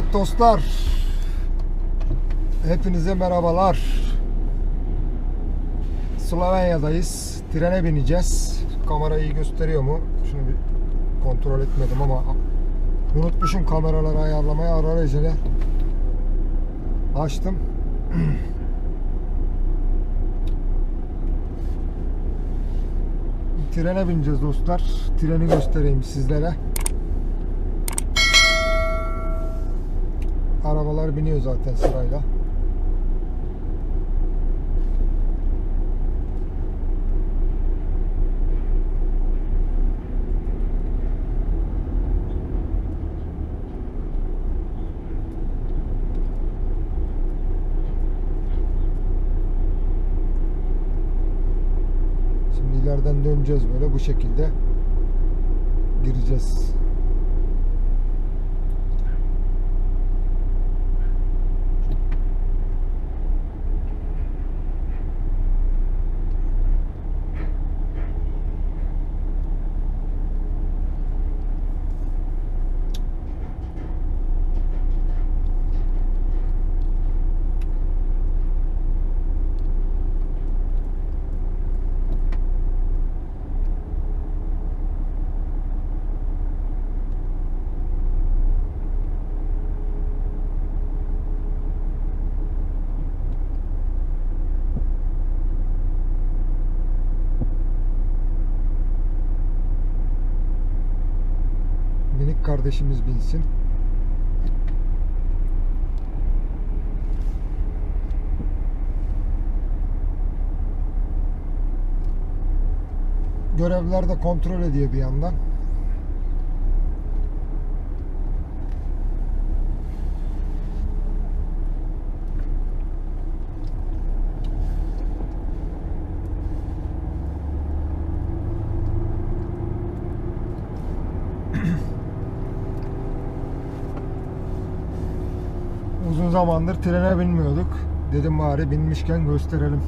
Evet dostlar. Hepinize merhabalar. Slovenya'dayız. Trene bineceğiz. Kamera iyi gösteriyor mu? Şunu bir kontrol etmedim ama unutmuşum kameraları ayarlamaya ara acele açtım. Trene bineceğiz dostlar. Treni göstereyim sizlere. Arabalar biniyor zaten sırayla. Şimdi ileriden döneceğiz böyle bu şekilde gireceğiz. Kardeşimiz binsin. Görevliler de kontrol ediyor bir yandan. Uzun zamandır trene binmiyorduk. Dedim bari binmişken gösterelim.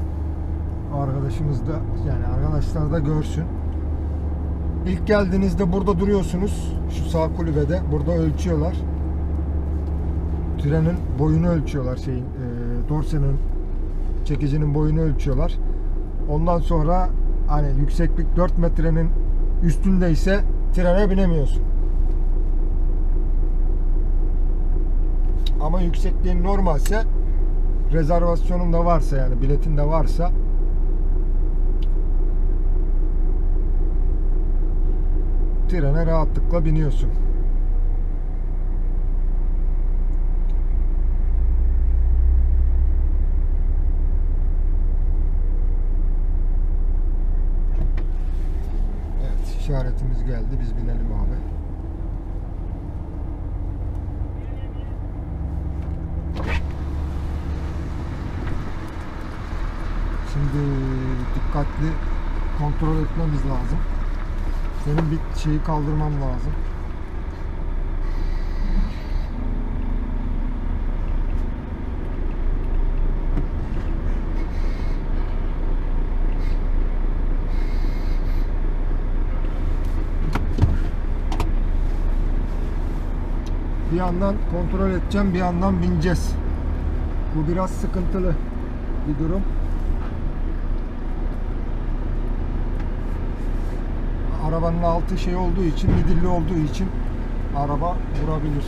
Arkadaşımız da yani arkadaşlar da görsün. İlk geldiğinizde burada duruyorsunuz. Şu sağ kulübede. Burada ölçüyorlar. Trenin boyunu ölçüyorlar şeyin. E, dorsenin çekicinin boyunu ölçüyorlar. Ondan sonra hani yükseklik 4 metrenin üstündeyse trene binemiyorsun. Ama yüksekliğin normalse rezervasyonun da varsa yani biletin de varsa trene rahatlıkla biniyorsun. İşaretimiz geldi biz binelim abi. Şimdi dikkatli kontrol etmemiz lazım. Senin bir şeyi kaldırmam lazım. Bir yandan kontrol edeceğim, bir yandan bineceğiz. Bu biraz sıkıntılı bir durum. Arabanın altı şey olduğu için, midilli olduğu için araba vurabilir.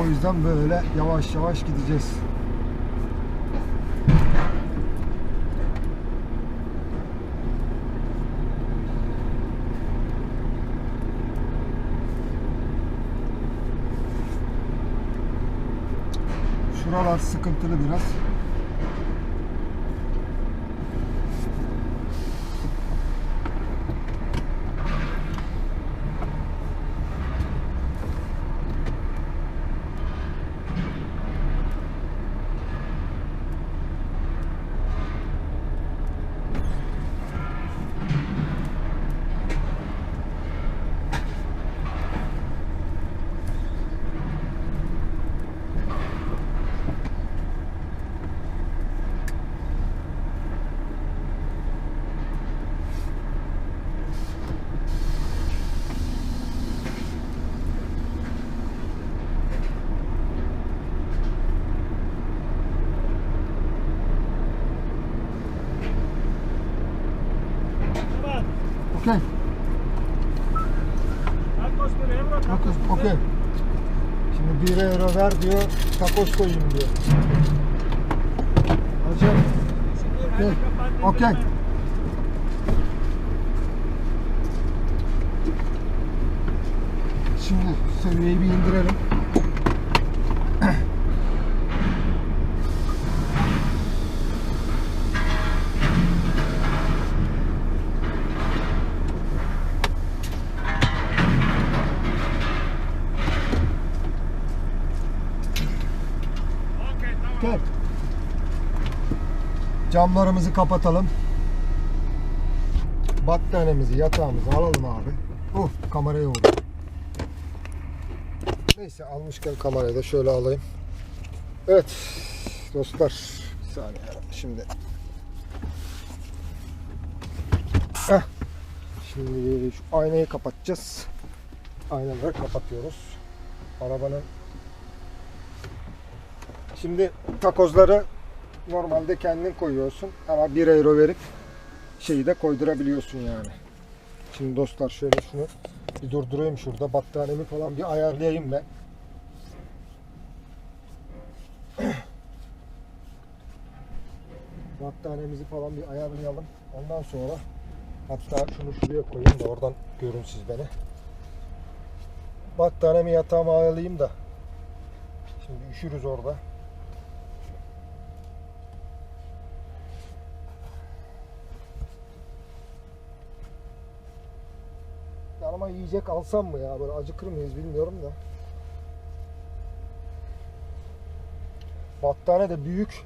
O yüzden böyle yavaş yavaş gideceğiz. Şuralar sıkıntılı biraz. Tacos bir Okey. Şimdi 1 euro ver diyor. Takos koyayım diyor. Hocam. Okey. hemen. Şimdi seviyeyi bir indirelim. Camlarımızı kapatalım. Battaniyemizi, yatağımızı alalım abi. Oh, kamerayı vurdu. Neyse almışken kamerayı da şöyle alayım. Evet dostlar. Bir saniye şimdi. Heh. Şimdi şu aynayı kapatacağız. Aynaları kapatıyoruz. Arabanın Şimdi takozları normalde kendin koyuyorsun ama 1 euro verip şeyi de koydurabiliyorsun yani. Şimdi dostlar şöyle şunu bir durdurayım şurada battaniyemi falan bir ayarlayayım ben. Battaniyemizi falan bir ayarlayalım. Ondan sonra hatta şunu şuraya koyayım da oradan görün siz beni. Battaniyemi yatağıma ayarlayayım da Şimdi üşürüz orada. Yanıma yiyecek alsam mı ya? Böyle acıkır mıyız bilmiyorum da. Battaniye de büyük.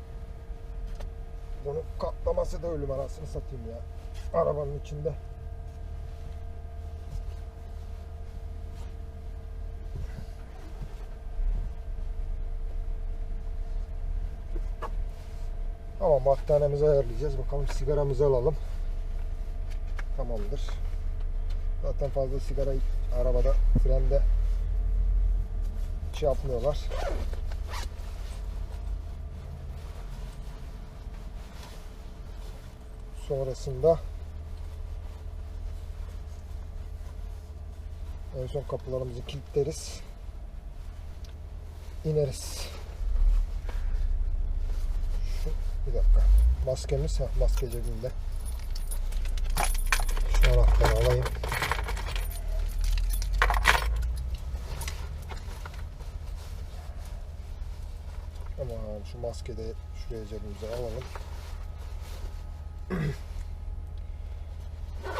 Bunun katlaması da ölüm arasını satayım ya. Arabanın içinde. Tamam battaniyemizi ayarlayacağız. Bakalım sigaramızı alalım. Tamamdır. Zaten fazla sigara arabada frende şey yapmıyorlar. Sonrasında en son kapılarımızı kilitleriz. İneriz. Şu bir dakika. Maskemiz ha maske cebimde. Şu anahtarı alayım. Tamam şu maskeyi de şuraya cebimize alalım.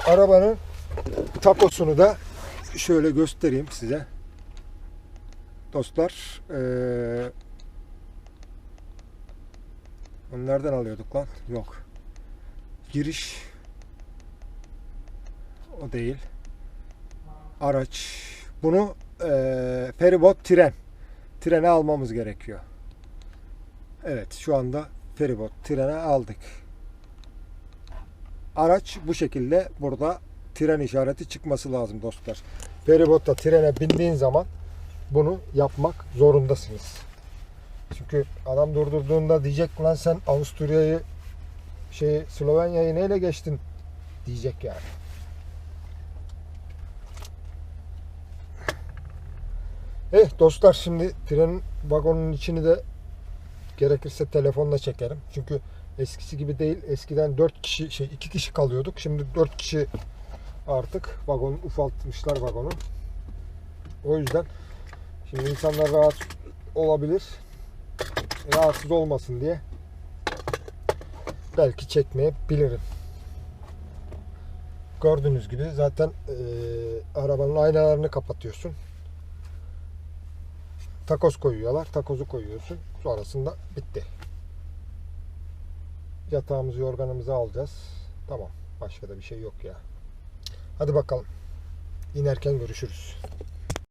Arabanın takosunu da şöyle göstereyim size. Dostlar, eee onu nereden alıyorduk lan? Yok. Giriş o değil. Araç. Bunu eee feribot tren. Trene almamız gerekiyor. Evet şu anda feribot trene aldık. Araç bu şekilde burada tren işareti çıkması lazım dostlar. Feribotta trene bindiğin zaman bunu yapmak zorundasınız. Çünkü adam durdurduğunda diyecek lan sen Avusturya'yı şey Slovenya'yı neyle geçtin diyecek yani. Eh dostlar şimdi trenin vagonun içini de gerekirse telefonla çekerim. Çünkü eskisi gibi değil. Eskiden 4 kişi şey 2 kişi kalıyorduk. Şimdi 4 kişi artık vagonu ufaltmışlar vagonu. O yüzden şimdi insanlar rahat olabilir rahatsız olmasın diye belki çekmeyebilirim. Gördüğünüz gibi zaten e, arabanın aynalarını kapatıyorsun. Takoz koyuyorlar. Takozu koyuyorsun. Sonrasında bitti. Yatağımızı, yorganımızı alacağız. Tamam. Başka da bir şey yok ya. Hadi bakalım. İnerken görüşürüz.